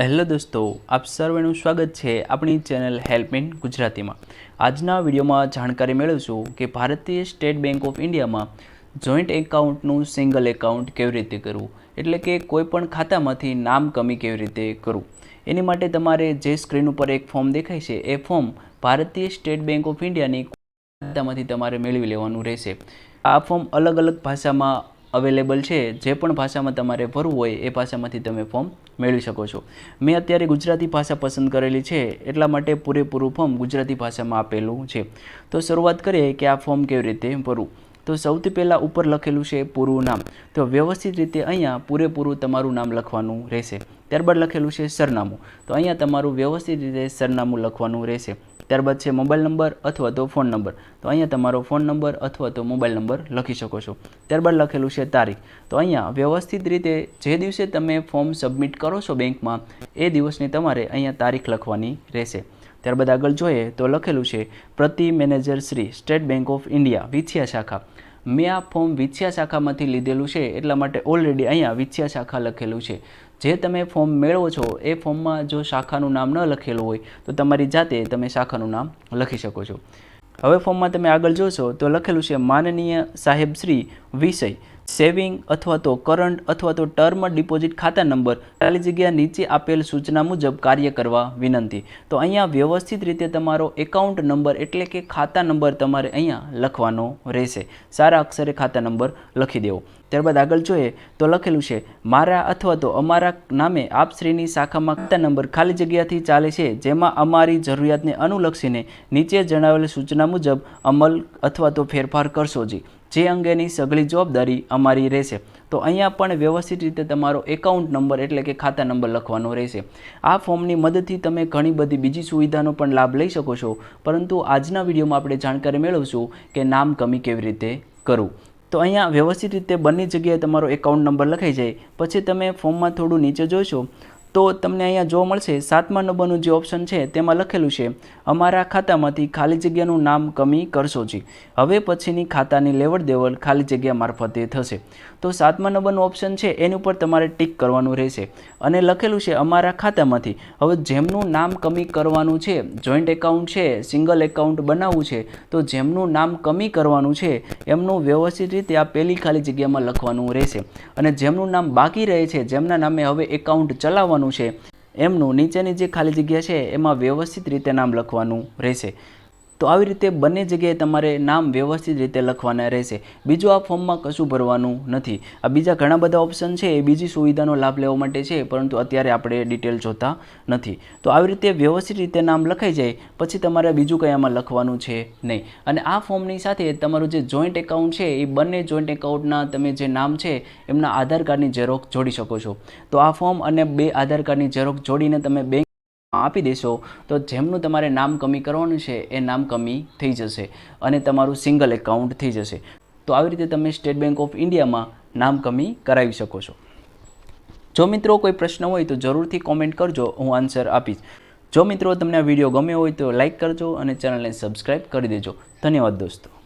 Hello દોસ્તો, આપ સર્વેનું સ્વાગત છે આપણી ચેનલ હેલ્પ ઇન ગુજરાતીમાં. આજના વિડીયોમાં જાણકારી મેળવશું કે ભારતીય સ્ટેટ બેંક ઓફ ઇન્ડિયામાં જોઈન્ટ એકાઉન્ટનું સિંગલ એકાઉન્ટ કેવી રીતે કરવું? એટલે કે કોઈપણ ખાતામાંથી નામ કમી કેવી રીતે કરવું? એની માટે તમારે જે સ્ક્રીન ઉપર એક ફોર્મ દેખાય છે, એ ફોર્મ ભારતીય સ્ટેટ બેંક ઓફ ઇન્ડિયાની ખાતામાંથી તમારે મેળવી લેવાનું રહેશે. આ ફોર્મ અલગ અલગ ભાષામાં અવેલેબલ છે, જે પણ ભાષામાં તમારે ભરવું હોય એ ભાષામાંથી તમે ફોર્મ મેળવી શકો છો. મેં અત્યારે ગુજરાતી ભાષા પસંદ કરેલી છે, એટલા માટે પૂરેપૂરું ફોર્મ ગુજરાતી ભાષામાં આપેલું છે. તો શરૂઆત કરીએ કે આ ફોર્મ કેવી રીતે ભરવું. તો સૌથી પહેલાં ઉપર લખેલું છે પૂરું નામ. તો વ્યવસ્થિત રીતે અહીંયા પૂરેપૂરું તમારું નામ લખવાનું રહેશે. ત્યારબાદ લખેલું છે સરનામું. તો અહીંયા તમારું વ્યવસ્થિત રીતે સરનામું લખવાનું રહેશે. ત્યારબાદ છે મોબાઈલ નંબર અથવા તો ફોન નંબર. તો અહીંયા તમારો ફોન નંબર અથવા તો મોબાઈલ નંબર લખી શકો છો. ત્યારબાદ લખેલું છે તારીખ. તો અહીંયા વ્યવસ્થિત રીતે જે દિવસે તમે ફોર્મ સબમિટ કરો છો બેંકમાં, એ દિવસની તમારે અહીંયા તારીખ લખવાની રહેશે. ત્યારબાદ આગળ જોઈએ તો લખેલું છે, પ્રતિ manager Shri State Bank of India Vinchhiya શાખા. મેં આ ફોર્મ વિછ્યા શાખામાંથી લીધેલું છે, એટલા માટે ઓલરેડી અહીંયા વિછ્યા શાખા લખેલું છે. જે તમે ફોર્મ મેળવો છો, એ ફોર્મમાં જો શાખાનું નામ ન લખેલું હોય, તો તમારી જાતે તમે શાખાનું નામ લખી શકો છો. હવે ફોર્મમાં તમે આગળ જોશો, તો લખેલું છે માનનીય સાહેબ શ્રી વિષય. સેવિંગ અથવા તો કરંટ અથવા તો ટર્મ ડિપોઝિટ ખાતા નંબર ખાલી જગ્યા નીચે આપેલ સૂચના મુજબ કાર્ય કરવા વિનંતી. તો અહીંયા વ્યવસ્થિત રીતે તમારો એકાઉન્ટ નંબર એટલે કે ખાતા નંબર તમારે અહીંયા લખવાનો રહેશે. સારા અક્ષરે ખાતા નંબર લખી દેવો. ત્યારબાદ આગળ જોઈએ તો લખેલું છે, મારા અથવા તો અમારા નામે આપશ્રીની શાખામાં ખાતા નંબર ખાલી જગ્યાથી ચાલે છે, જેમાં અમારી જરૂરિયાતને અનુલક્ષીને નીચે જણાવેલ સૂચના મુજબ અમલ અથવા તો ફેરફાર કરશો જી. જે અંગેની સઘળી જવાબદારી અમારી રહેશે. તો અહીંયા પણ વ્યવસ્થિત રીતે તમારો એકાઉન્ટ નંબર એટલે કે ખાતા નંબર લખવાનો રહેશે. આ ફોર્મની મદદથી તમે ઘણી બધી બીજી સુવિધાનો પણ લાભ લઈ શકો છો. પરંતુ આજના વિડીયોમાં આપણે જાણકારી મેળવશું કે નામ કમી કેવી રીતે કરવું. તો અહીંયા વ્યવસ્થિત રીતે બંને જગ્યાએ તમારો એકાઉન્ટ નંબર લખાઈ જાય. પછી તમે ફોર્મમાં થોડું નીચે જોશો. તો તમને અહીંયા જોવા મળશે, સાતમા નંબરનું જે ઓપ્શન છે, તેમાં લખેલું છે, અમારા ખાતામાંથી ખાલી જગ્યાનું નામ કમી કરશો જી. હવે પછીની ખાતાની લેવડ દેવડ ખાલી જગ્યા મારફતે થશે. તો સાતમા નંબરનું ઓપ્શન છે, એની ઉપર તમારે ટીક કરવાનું રહેશે. અને લખેલું છે, અમારા ખાતામાંથી. હવે જેમનું નામ કમી કરવાનું છે જોઈન્ટ એકાઉન્ટ છે સિંગલ એકાઉન્ટ બનાવવું છે, તો જેમનું નામ કમી કરવાનું છે, એમનું વ્યવસ્થિત રીતે આ પહેલી ખાલી જગ્યામાં લખવાનું રહેશે. અને જેમનું નામ બાકી રહે છે, જેમના નામે હવે એકાઉન્ટ ચલાવવાનું છે. એમનું નીચેની જે ખાલી જગ્યા છે એમાં વ્યવસ્થિત રીતે નામ લખવાનું રહેશે. તો આવી રીતે બંને જગ્યાએ તમારે નામ વ્યવસ્થિત રીતે લખવાના રહેશે. બીજું, આ ફોર્મમાં કશું ભરવાનું નથી. આ બીજા ઘણા બધા ઓપ્શન છે, એ બીજી સુવિધાનો લાભ લેવા માટે છે, પરંતુ અત્યારે આપણે ડિટેલ જોતા નથી. તો આવી રીતે વ્યવસ્થિત રીતે નામ લખાઈ જાય, પછી તમારે બીજું કંઈ આમાં લખવાનું છે નહીં. અને આ ફોર્મની સાથે તમારું જે જોઈન્ટ એકાઉન્ટ છે, એ બંને જોઈન્ટ એકાઉન્ટના તમે જે નામ છે, એમના આધાર કાર્ડની ઝેરોક્ષ જોડી શકો છો. તો આ ફોર્મ અને બે આધાર કાર્ડની ઝેરોક્ષ જોડીને તમે બેંક આપી દેશો, તો જેમનું તમારે નામ કમી કરવાનું છે, એ નામ કમી થઈ જશે અને તમારું સિંગલ એકાઉન્ટ થઈ જશે. તો આવી રીતે તમે સ્ટેટ બેંક ઓફ ઇન્ડિયામાં નામ કમી કરાવી શકો છો. જો મિત્રો કોઈ પ્રશ્ન હોય તો જરૂરથી કોમેન્ટ કરજો, હું આન્સર આપીશ. જો મિત્રો તમને આ વીડિયો ગમ્યો હોય તો લાઇક કરજો અને ચેનલને સબસ્ક્રાઈબ કરી દેજો. ધન્યવાદ દોસ્તો.